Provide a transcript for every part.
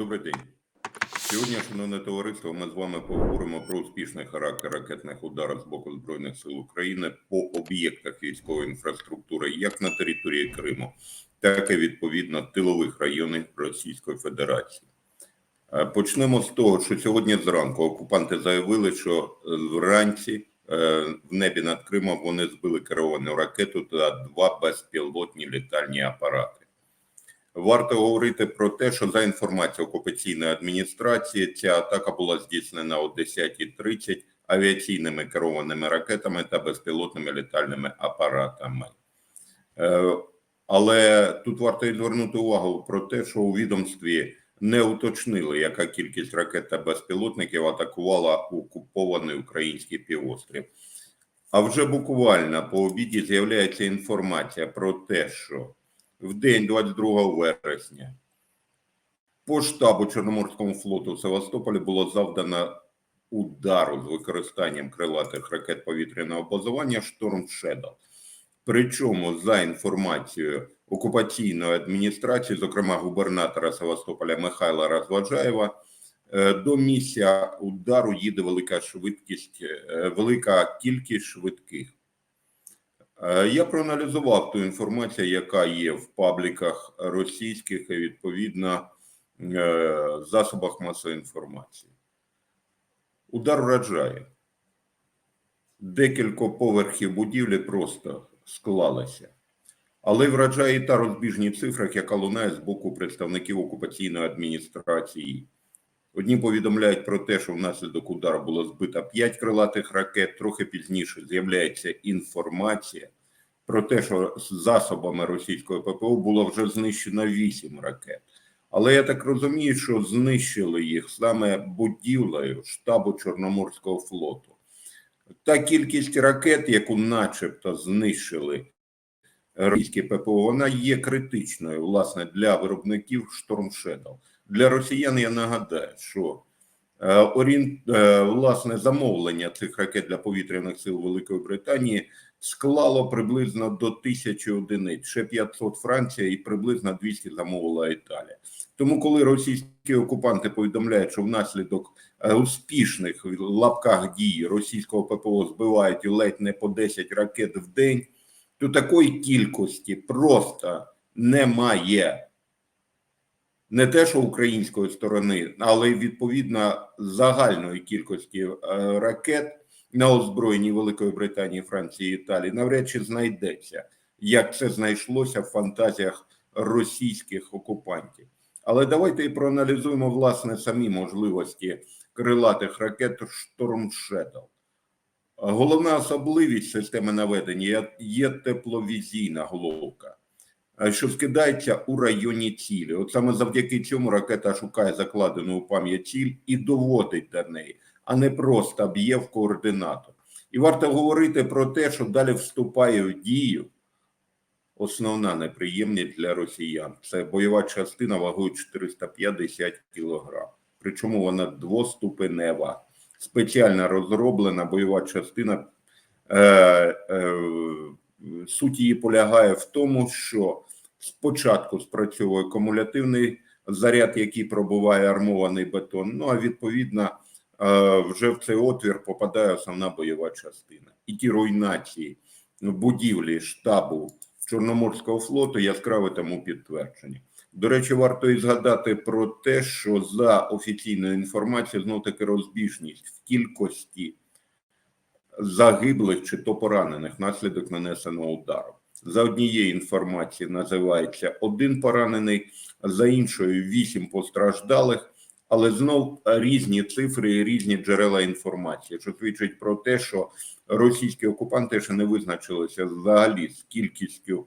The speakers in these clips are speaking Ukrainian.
Добрий день. Сьогодні, шановне товариство, ми з вами поговоримо про успішний характер ракетних ударів з боку Збройних сил України по об'єктах військової інфраструктури, як на території Криму, так і відповідно тилових районів Російської Федерації. Е, Почнемо з того, що сьогодні зранку окупанти заявили, що вранці е, в небі над Кримом вони збили керовану ракету та два безпілотні літальні апарати. Варто говорити про те, що за інформацією окупаційної адміністрації, ця атака була здійснена о 10.30 авіаційними керованими ракетами та безпілотними літальними апаратами. Е, Але тут варто і звернути увагу про те, що у відомстві не уточнили, яка кількість ракет та безпілотників атакувала окупований український півострів. А вже буквально по обіді з'являється інформація про те, що в день 22 вересня по штабу Чорноморського флоту в Севастополі було завдано удару з використанням крилатих ракет повітряного базування «Шторм Шедл». Причому, за інформацією окупаційної адміністрації, зокрема губернатора Севастополя Михайла Розваджаєва, е, до місця удару їде велика швидкість, е, велика кількість швидких. Е, Я проаналізував ту інформацію, яка є в пабліках російських і відповідно е, засобах масової інформації. Удар вражає. Декілька поверхів будівлі просто склалися. Але вражає і та розбіжні цифрах, яка лунає з боку представників окупаційної адміністрації. Одні повідомляють про те, що внаслідок удару було збито 5 крилатих ракет. Трохи пізніше з'являється інформація про те, що засобами російської ППО було вже знищено 8 ракет. Але я так розумію, що знищили їх саме будівлею штабу Чорноморського флоту. Та кількість ракет, яку начебто знищили російські ППО, вона є критичною власне для виробників Shadow. Для росіян я нагадаю, що е, орієн... е, власне замовлення цих ракет для повітряних сил Великої Британії склало приблизно до тисячі одиниць, ще 500 Франція і приблизно 200 замовила Італія. Тому, коли російські окупанти повідомляють, що внаслідок е, успішних в лапках дій російського ППО збивають ледь не по 10 ракет в день, то такої кількості просто немає. Не те, що української сторони, але й відповідно загальної кількості е, ракет на озброєнні Великої Британії, Франції Італії навряд чи знайдеться, як це знайшлося в фантазіях російських окупантів. Але давайте і проаналізуємо власне самі можливості крилатих ракет Шторм Shadow. Головна особливість системи наведення є- тепловізійна головка, що скидається у районі цілі. От саме завдяки цьому ракета шукає закладену у пам'ять ціль і доводить до неї, а не просто б'є в координату. І варто говорити про те, що далі вступає в дію основна неприємність для росіян. Це бойова частина вагою 450 кг. Причому вона двоступенева, спеціально розроблена бойова частина. Е, е, суть її полягає в тому, що спочатку спрацьовує кумулятивний заряд, який пробуває армований бетон. Ну а відповідно, е, вже в цей отвір попадає основна бойова частина. І ті руйнації будівлі штабу Чорноморського флоту яскраве тому підтвердження. До речі, варто і згадати про те, що за офіційною інформацією знов таки розбіжність в кількості загиблих чи то поранених внаслідок нанесеного удару. За однією інформацією називається один поранений, за іншою вісім постраждалих, але знов різні цифри і різні джерела інформації, що свідчить про те, що російські окупанти ще не визначилися взагалі з кількістю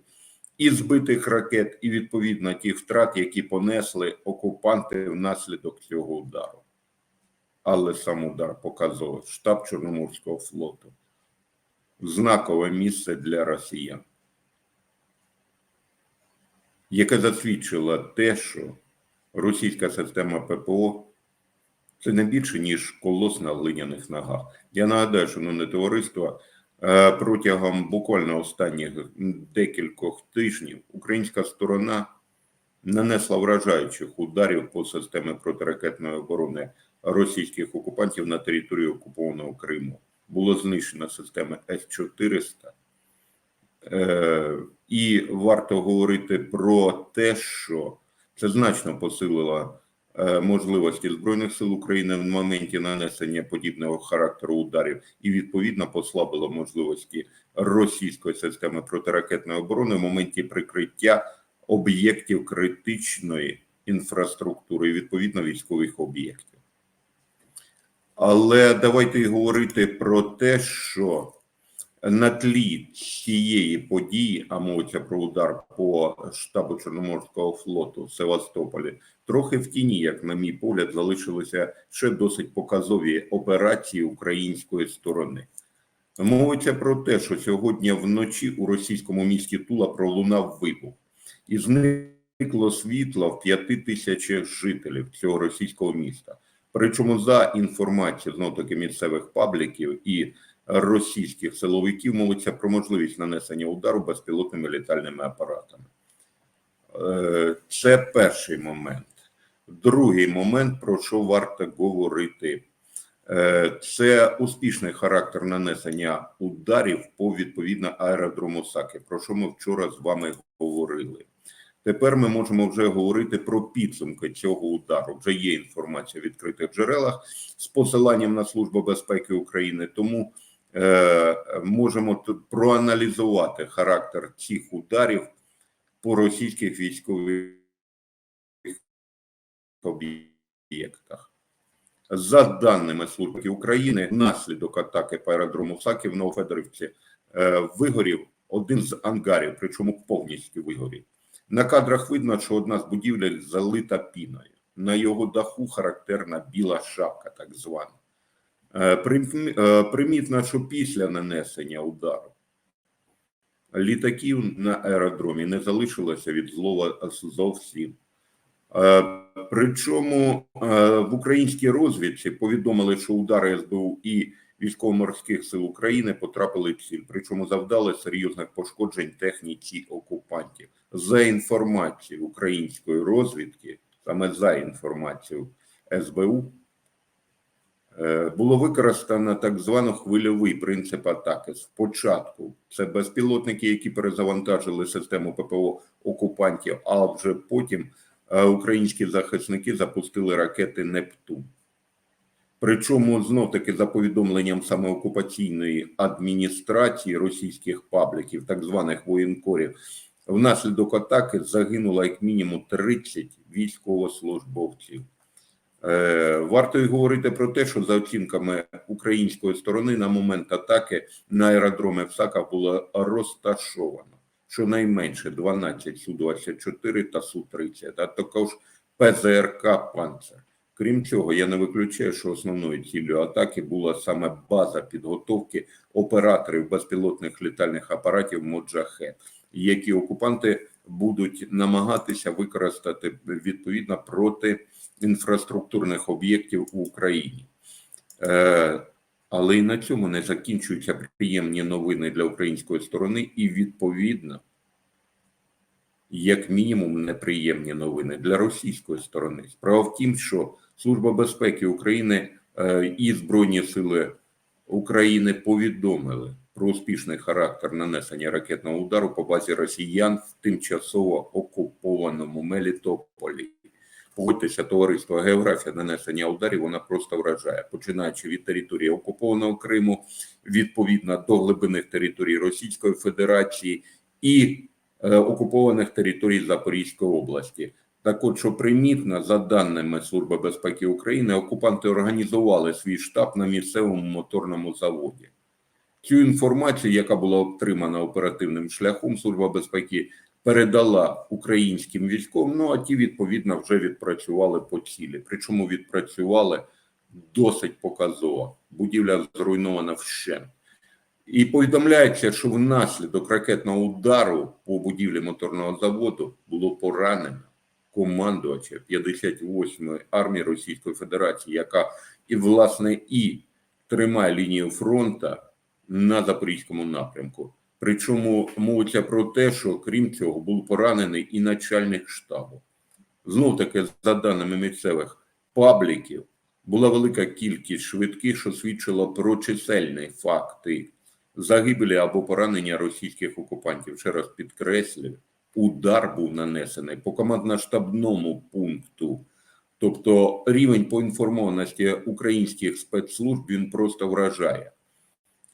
і збитих ракет, і відповідно тих втрат, які понесли окупанти внаслідок цього удару. Але сам удар показує штаб Чорноморського флоту. Знакове місце для росіян, яке засвідчило те, що російська система ППО це не більше, ніж колос на глиняних ногах. Я нагадаю, шановне товариство, е, протягом буквально останніх декількох тижнів українська сторона нанесла вражаючих ударів по системі протиракетної оборони російських окупантів на території окупованого Криму. Було знищено системи С-400. Е, І варто говорити про те, що це значно посилило е, можливості Збройних сил України в моменті нанесення подібного характеру ударів і відповідно послабило можливості російської системи протиракетної оборони в моменті прикриття об'єктів критичної інфраструктури і відповідно військових об'єктів. Але давайте говорити про те, що на тлі цієї події, а мовиться про удар по штабу Чорноморського флоту в Севастополі, трохи в тіні, як на мій погляд, залишилися ще досить показові операції української сторони. Мовиться про те, що сьогодні вночі у російському місті Тула пролунав вибух, і зникло світло в п'яти тисячах жителів цього російського міста. Причому за інформацією знов таки місцевих пабліків і російських силовиків мовиться про можливість нанесення удару безпілотними літальними апаратами. Е, Це перший момент. Другий момент, про що варто говорити, Е, це успішний характер нанесення ударів по відповідно аеродрому Саки, про що ми вчора з вами говорили. Тепер ми можемо вже говорити про підсумки цього удару. Вже є інформація в відкритих джерелах з посиланням на Службу безпеки України. Тому можемо тут проаналізувати характер цих ударів по російських військових об'єктах. За даними Служби України, внаслідок атаки по аеродрому Саки в Новофедорівці е, вигорів один з ангарів, причому повністю вигорів. На кадрах видно, що одна з будівель залита піною. На його даху характерна біла шапка, так звана. Е, е, Примітно, що після нанесення удару літаків на аеродромі не залишилося від злова зовсім. Е, Причому в українській розвідці повідомили, що удари СБУ і військово-морських сил України потрапили в ціль, причому завдали серйозних пошкоджень техніці окупантів. За інформацією української розвідки, саме за інформацією СБУ, було використано так звано хвильовий принцип атаки. Спочатку це безпілотники, які перезавантажили систему ППО окупантів, а вже потім е, українські захисники запустили ракети Нептун. Причому знов таки за повідомленням саме окупаційної адміністрації російських пабліків, так званих воєнкорів, внаслідок атаки загинуло як мінімум 30 військовослужбовців. Е, Варто й говорити про те, що за оцінками української сторони на момент атаки на аеродромі в Саках було розташовано щонайменше 12 Су-24 та Су-30, а також ПЗРК «Панцер». Крім цього, я не виключаю, що основною ціллю атаки була саме база підготовки операторів безпілотних літальних апаратів Моджахет, які окупанти будуть намагатися використати відповідно проти інфраструктурних об'єктів в Україні. Е, але і на цьому не закінчуються приємні новини для української сторони, і відповідно, як мінімум, неприємні новини для російської сторони. Справа в тім, що Служба безпеки України е, і Збройні Сили України повідомили про успішний характер нанесення ракетного удару по базі росіян в тимчасово окупованому Мелітополі. Погодьтеся, товариство, географія нанесення ударів вона просто вражає, починаючи від території окупованого Криму, відповідно до глибинних територій Російської Федерації і е, окупованих територій Запорізької області. Так от, що примітно, за даними Служби безпеки України, окупанти організували свій штаб на місцевому моторному заводі. Цю інформацію, яка була отримана оперативним шляхом, Служба безпеки передала українським військовим, ну а ті, відповідно, вже відпрацювали по цілі. Причому відпрацювали досить показово. Будівля зруйнована вщент. І повідомляється, що внаслідок ракетного удару по будівлі моторного заводу було поранено командувача 58-ї армії Російської Федерації, яка і власне і тримає лінію фронту на запорізькому напрямку. Причому мовиться про те, що крім цього був поранений і начальник штабу. Знов таки, за даними місцевих пабліків, була велика кількість швидких, що свідчило про чисельні факти загибелі або поранення російських окупантів. Ще раз підкреслюю, удар був нанесений по командно-штабному пункту. Тобто рівень поінформованості українських спецслужб він просто вражає.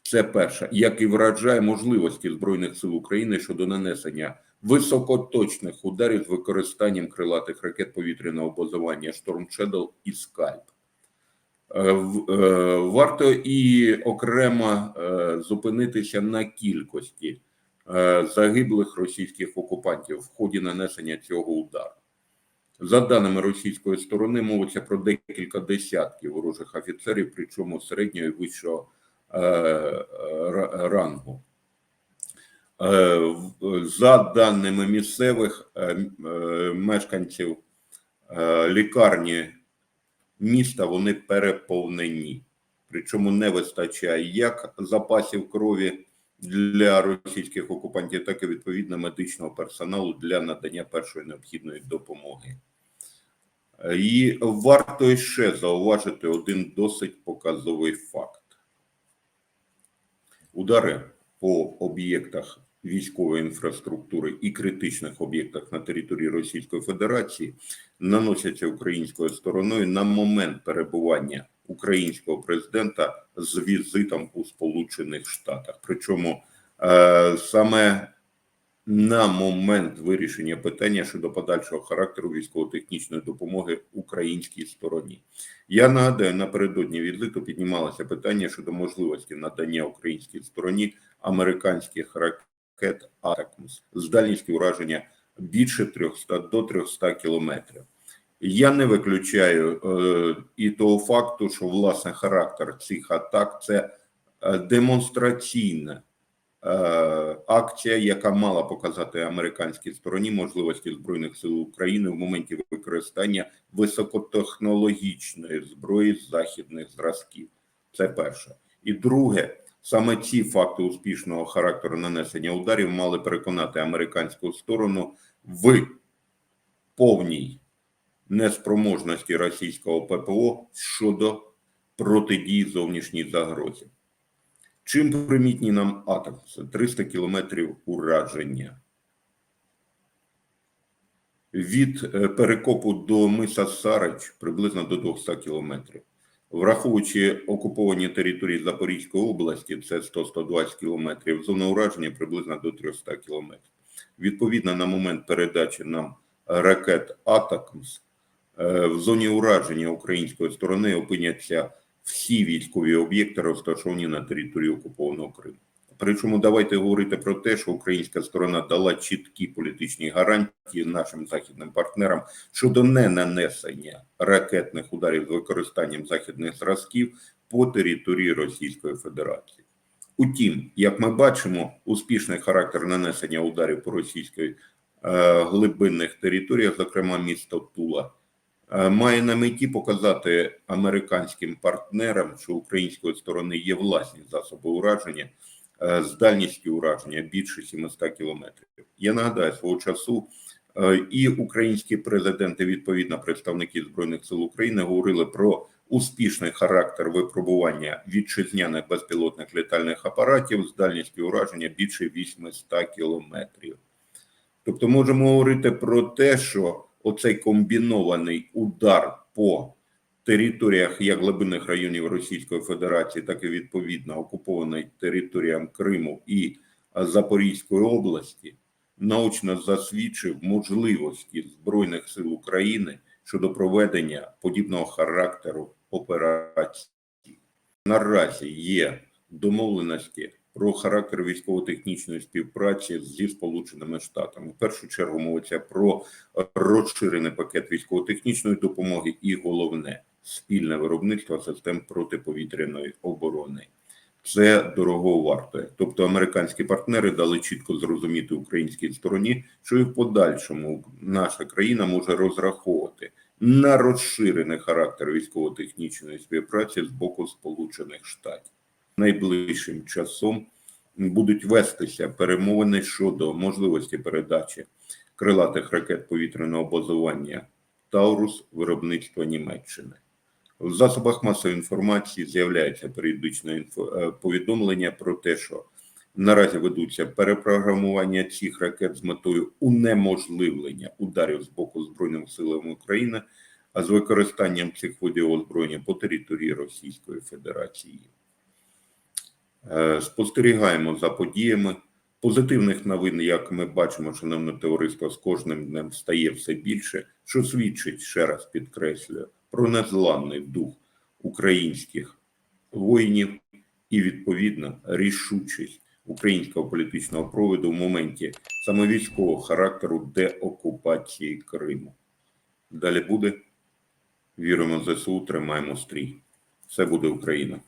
Це перше, як і вражає можливості Збройних сил України щодо нанесення високоточних ударів з використанням крилатих ракет повітряного базування Storm Shadow і Скальп. Е, е, Варто і окремо е, зупинитися на кількості загиблих російських окупантів в ході нанесення цього удару. За даними російської сторони, мовиться про декілька десятків ворожих офіцерів, причому середнього вищого рангу. Е, За даними місцевих е, е, мешканців е, лікарні міста, вони переповнені. Причому не вистачає як запасів крові для російських окупантів, так і відповідно медичного персоналу для надання першої необхідної допомоги. Е, І варто ще зауважити один досить показовий факт. Удари по об'єктах військової інфраструктури і критичних об'єктах на території Російської Федерації наносяться українською стороною на момент перебування українського президента з візитом у Сполучених Штатах. Причому е, саме на момент вирішення питання щодо подальшого характеру військово-технічної допомоги українській стороні. Я нагадаю, напередодні візиту піднімалося питання щодо можливості надання українській стороні американських ракет «Атакмс» з дальністю ураження більше 300 до 300 кілометрів. Я не виключаю е, і того факту, що власне характер цих атак це е, демонстраційна е, акція, яка мала показати американській стороні можливості збройних сил України в моменті використання високотехнологічної зброї західних зразків. Це перше. І друге, саме ці факти успішного характеру нанесення ударів мали переконати американську сторону в повній неспроможності російського ППО щодо протидії зовнішній загрозі. Чим примітні нам атом? Це 300 кілометрів ураження. Від е, перекопу до миса Сарич приблизно до 200 кілометрів. Враховуючи окуповані території Запорізької області, це 100-120 кілометрів, зона ураження приблизно до 300 кілометрів. Відповідно, на момент передачі нам ракет «Атакмс» е, в зоні ураження української сторони опиняться всі військові об'єкти, розташовані на території окупованого Криму. Причому давайте говорити про те, що українська сторона дала чіткі політичні гарантії нашим західним партнерам щодо не нанесення ракетних ударів з використанням західних зразків по території Російської Федерації. Утім, як ми бачимо, успішний характер нанесення ударів по російській е, глибинних територіях, зокрема місто Тула, має на меті показати американським партнерам, що української сторони є власні засоби ураження е, з дальністю ураження більше 700 кілометрів. Я нагадаю свого часу. е, І українські президенти, відповідно, представники збройних сил України, говорили про успішний характер випробування вітчизняних безпілотних літальних апаратів з дальністю ураження більше 800 кілометрів. Тобто, можемо говорити про те, що оцей комбінований удар по територіях як глибинних районів Російської Федерації, так і відповідно окупований територіям Криму і Запорізької області, наочно засвідчив можливості Збройних сил України щодо проведення подібного характеру операцій. Наразі є домовленості про характер військово-технічної співпраці зі Сполученими Штатами. В першу чергу мовиться про розширений пакет військово-технічної допомоги і головне спільне виробництво систем протиповітряної оборони. Це дорого вартує. Тобто американські партнери дали чітко зрозуміти українській стороні, що і в подальшому наша країна може розраховувати на розширений характер військово-технічної співпраці з боку Сполучених Штатів. Найближчим часом будуть вестися перемовини щодо можливості передачі крилатих ракет повітряного базування Таурус виробництва Німеччини. В засобах масової інформації з'являється періодичне е, повідомлення про те, що наразі ведуться перепрограмування цих ракет з метою унеможливлення ударів з боку Збройних сил України, а з використанням цих видів озброєння по території Російської Федерації. Е, Спостерігаємо за подіями. Позитивних новин, як ми бачимо, шановне товариство, з кожним днем стає все більше, що свідчить, ще раз підкреслюю, про незламний дух українських воїнів і, відповідно, рішучість українського політичного проводу в моменті саме військового характеру деокупації Криму. Далі буде. Віримо в ЗСУ, тримаємо стрій. Все буде Україна.